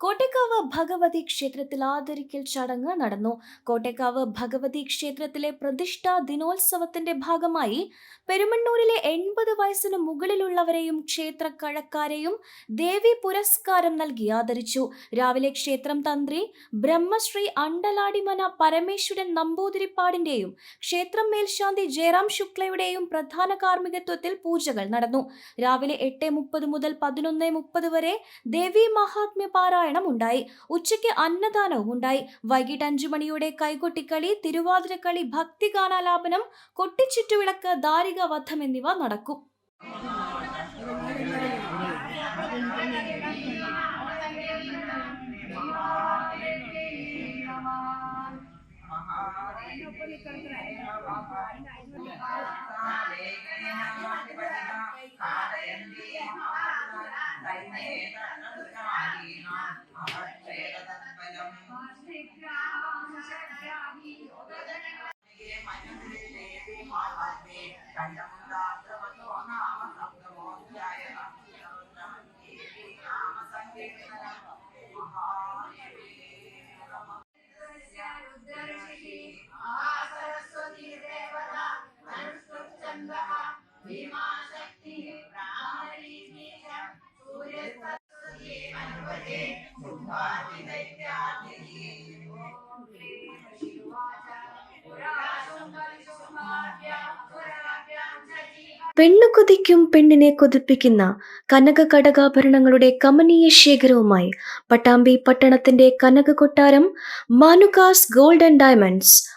കോട്ടേക്കാവ് ഭഗവതി ക്ഷേത്രത്തിൽ ആദരിക്കൽ ചടങ്ങ് നടന്നു. കോട്ടേക്കാവ് ഭഗവതി ക്ഷേത്രത്തിലെ പ്രതിഷ്ഠാ ദിനോത്സവത്തിന്റെ ഭാഗമായി പെരുമണ്ണൂരിലെ എൺപത് വയസ്സിന് മുകളിലുള്ളവരെയും ക്ഷേത്ര കഴക്കാരെയും ദേവി പുരസ്കാരം നൽകി ആദരിച്ചു. രാവിലെ ക്ഷേത്രം തന്ത്രി ബ്രഹ്മശ്രീ അണ്ടലാടിമന പരമേശ്വരൻ നമ്പൂതിരിപ്പാടിന്റെയും ക്ഷേത്രം മേൽശാന്തി ജയറാം ശുക്ലയുടെയും പ്രധാന കാർമ്മികത്വത്തിൽ പൂജകൾ നടന്നു. രാവിലെ എട്ട് മുപ്പത് മുതൽ പതിനൊന്ന് മുപ്പത് വരെ ദേവി മഹാത്മ്യ പാരായണം ഉണ്ടായി ഉച്ചയ്ക്ക് അന്നദാനവും ഉണ്ടായി വൈകിട്ട് അഞ്ചു മണിയോടെ കൈകൊട്ടിക്കളി തിരുവാതിരക്കളി ഭക്തിഗാനാലാപനം കൊട്ടിച്ചുറ്റുവിളക്ക് ദാരിക എന്നിവ നടക്കും പെണ്ണു കൊതിക്കും പെണ്ണിനെ കൊതിപ്പിക്കുന്ന കനക കടകാഭരണങ്ങളുടെ കമനീയ ശേഖരവുമായി പട്ടാമ്പി പട്ടണത്തിന്റെ Kanaka Kottaram Manukas gold and diamonds